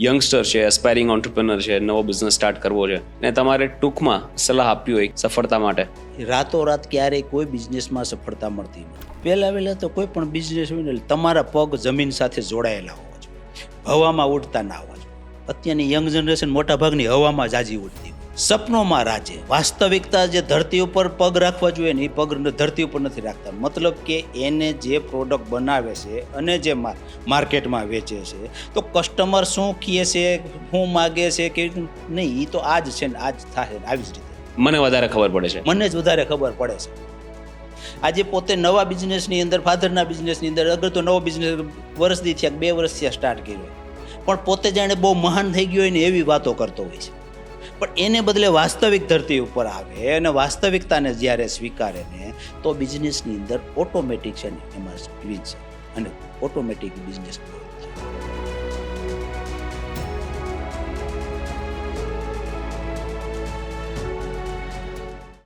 Youngster છે aspiring ઓન્ટરપ્રિનર છે, નવો બિઝનેસ સ્ટાર્ટ કરવો છે. ને તમારે ટૂંકમાં સલાહ આપવી હોય સફળતા માટે. રાતોરાત ક્યારેય કોઈ બિઝનેસમાં સફળતા મળતી નથી. પહેલાં વહેલાં તો કોઈ પણ બિઝનેસ હોય ને તમારા પગ જમીન સાથે જોડાયેલા હોવા જોઈએ. હવામાં ઉડતા ના જોઈએ અત્યારની યંગ જનરેશન મોટા ભાગની હવામાં જાજી ઉડતી સપનોમાં રાજે. વાસ્તવિકતા જે ધરતી ઉપર પગ રાખવા જોઈએ ને એ પગ ધરતી ઉપર નથી રાખતા. મતલબ કે એને જે પ્રોડક્ટ બનાવે છે અને જે માર્કેટમાં વેચે છે તો કસ્ટમર શું કહે છે શું માગે છે કે નહીં એ તો આ જ છે ને આ જ થાય આવી જ રીતે. મને વધારે ખબર પડે છે. મને જ વધારે ખબર પડે છે. આજે પોતે નવા બિઝનેસની અંદર ફાધરના બિઝનેસની અંદર અગર તો નવો બિઝનેસ વર્ષથી થયા બે વર્ષથી સ્ટાર્ટ કર્યો. પણ પોતે જાણે બહુ મહાન થઈ ગયો હોય ને એવી વાતો કરતો હોય છે. પણ એને બદલે વાસ્તવિક ધરતી ઉપર આવે અને વાસ્તવિકતાને જ્યારે સ્વીકારે ને, તો બિઝનેસની અંદર ઓટોમેટિક છે ને એમાં છે અને ઓટોમેટિક બિઝનેસ ગ્રો